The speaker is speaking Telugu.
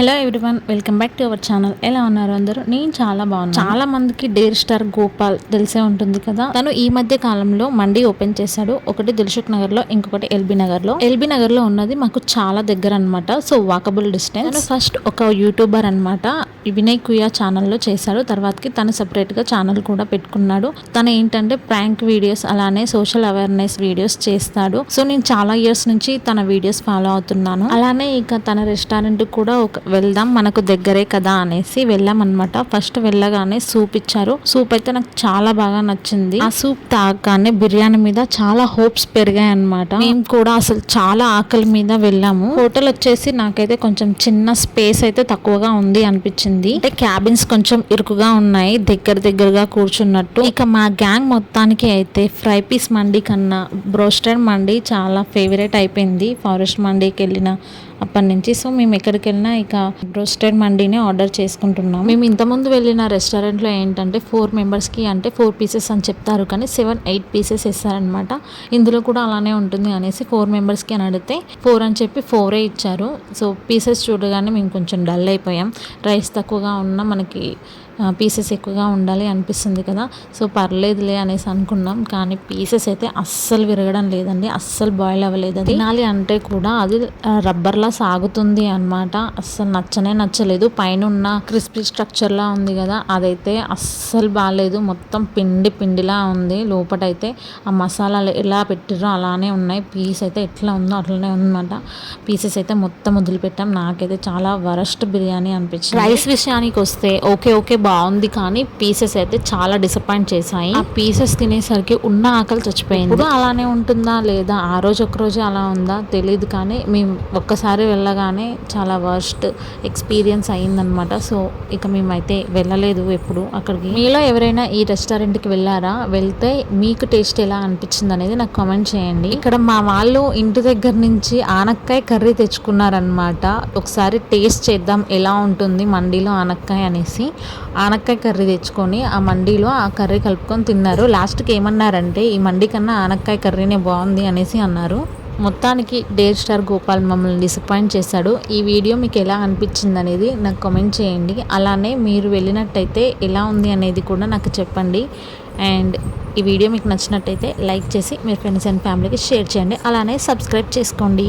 Hello everyone welcome back to our channel. ఎలా ఉన్నారు అందరూ? నేను చాలా బాగున్నాను. చాలా మందికి డేర్ స్టార్ గోపాల్ తెలిసే ఉంటుంది కదా. తను ఈ మధ్య కాలంలో మండీ ఓపెన్ చేశాడు. ఒకటి దిల్సుఖ్ నగర్లో ఇంకొకటి ఎల్బీ నగర్లో ఎల్బీ నగర్లో ఉన్నది మాకు చాలా దగ్గర అన్నమాట. సో వాకబుల్ డిస్టెన్స్ ఫస్ట్ ఒక యూట్యూబర్ అన్నమాట. వినయ్ కుయా ఛానల్లో చేశాడు. తర్వాతకి తను సపరేట్గా ఛానల్ కూడా పెట్టుకున్నాడు. తను ఏంటంటే ప్రాంక్ వీడియోస్ అలానే సోషల్ అవేర్నెస్ వీడియోస్ చేస్తాడు. సో నేను చాలా ఇయర్స్ నుంచి తన వీడియోస్ ఫాలో అవుతున్నాను. అలానే ఇక తన రెస్టారెంట్ కూడా ఒక వెళ్దాం మనకు దగ్గరే కదా అనేసి వెళ్ళామన్నమాట. ఫస్ట్ వెళ్ళగానే సూప్ ఇచ్చారు. సూప్ అయితే నాకు చాలా బాగా నచ్చింది. ఆ సూప్ తాగగానే బిర్యానీ మీద చాలా హోప్స్ పెరిగాయి అనమాట మేము కూడా అసలు చాలా ఆకలి మీద వెళ్ళాము. హోటల్ వచ్చేసి నాకైతే కొంచెం చిన్న స్పేస్ అయితే తక్కువగా ఉంది అనిపించింది. అంటే క్యాబిన్స్ కొంచెం ఇరుకుగా ఉన్నాయి దగ్గర దగ్గరగా కూర్చున్నట్టు. ఇక మా గ్యాంగ్ మొత్తానికి అయితే ఫ్రై పీస్ మండి కన్నా బ్రోస్టెడ్ మండి చాలా ఫేవరెట్ అయిపోయింది. ఫారెస్ట్ మండీకి వెళ్ళిన అప్పటి నుంచి. సో మేము ఎక్కడికి వెళ్ళినా ఇక రోస్టెడ్ మండీనే ఆర్డర్ చేసుకుంటున్నాం మేము ఇంతకుముందు వెళ్ళిన రెస్టారెంట్లో ఏంటంటే ఫోర్ మెంబర్స్కి అంటే ఫోర్ పీసెస్ అని చెప్తారు. కానీ సెవెన్ ఎయిట్ పీసెస్ ఇస్తారనమాట ఇందులో కూడా అలానే ఉంటుంది అనేసి ఫోర్ మెంబర్స్కి అని అడిగితే ఫోర్ అని చెప్పి ఫోరే ఇచ్చారు. సో పీసెస్ చూడగానే మేము కొంచెం డల్ అయిపోయాం. రైస్ తక్కువగా ఉన్న మనకి పీసెస్ ఎక్కువగా ఉండాలి అనిపిస్తుంది కదా. సో పర్లేదులే అనేసి అనుకున్నాం. కానీ పీసెస్ అయితే అస్సలు విరగడం లేదండి. అస్సలు బాయిల్ అవ్వలేదు అది. తినాలి అంటే కూడా అది రబ్బర్లా సాగుతుంది అన్నమాట. అస్సలు నచ్చనే నచ్చలేదు. పైన ఉన్న క్రిస్పీ స్ట్రక్చర్లా ఉంది కదా. అదైతే అస్సలు బాగాలేదు మొత్తం పిండి పిండిలా ఉంది. లోపటైతే ఆ మసాలాలు ఎలా పెట్టారో అలానే ఉన్నాయి. పీస్ అయితే ఎట్లా ఉందో అట్లనే ఉందన్నమాట. పీసెస్ అయితే మొత్తం వదిలిపెట్టాం. నాకైతే చాలా వరస్ట్ బిర్యానీ అనిపించింది. రైస్ విషయానికి వస్తే ఓకే ఓకే బాగుంది కానీ పీసెస్ అయితే చాలా డిసప్పాయింట్ చేశాయి. ఆ పీసెస్ తినేసరికి ఉన్న ఆకలి చచ్చిపోయింది. ఇప్పుడు అలానే ఉంటుందా లేదా? ఆ రోజు ఒక రోజు అలా ఉందా? తెలియదు కానీ మేము ఒక్కసారి వెళ్ళగానే చాలా వర్స్ట్ ఎక్స్పీరియన్స్ అయ్యిందనమాట సో ఇక మేమైతే వెళ్ళలేదు ఎప్పుడు అక్కడికి. మీలో ఎవరైనా ఈ రెస్టారెంట్కి వెళ్ళారా? వెళ్తే మీకు టేస్ట్ ఎలా అనిపించింది అనేది నాకు కామెంట్ చేయండి. ఇక్కడ మా వాళ్ళు ఇంటి దగ్గర నుంచి ఆనక్కాయ కర్రీ తెచ్చుకున్నారనమాట ఒకసారి టేస్ట్ చేద్దాం ఎలా ఉంటుంది మండీలో ఆనక్కాయ అనేసి. ఆనక్కాయ కర్రీ తెచ్చుకొని ఆ మండీలో ఆ కర్రీ కలుపుకొని తిన్నారు. లాస్ట్కి ఏమన్నారంటే ఈ మండి కన్నా ఆనక్కాయ కర్రీనే బాగుంది అనేసి అన్నారు. మొత్తానికి డేర్ స్టార్ గోపాల్ మమ్మల్ని డిసప్పాయింట్ చేశాడు. ఈ వీడియో మీకు ఎలా అనిపించింది అనేది నాకు కామెంట్ చేయండి. అలానే మీరు వెళ్ళినట్టయితే ఎలా ఉంది అనేది కూడా నాకు చెప్పండి. అండ్ ఈ వీడియో మీకు నచ్చినట్టయితే లైక్ చేసి మీ ఫ్రెండ్స్ అండ్ ఫ్యామిలీకి షేర్ చేయండి. అలానే సబ్స్క్రైబ్ చేసుకోండి.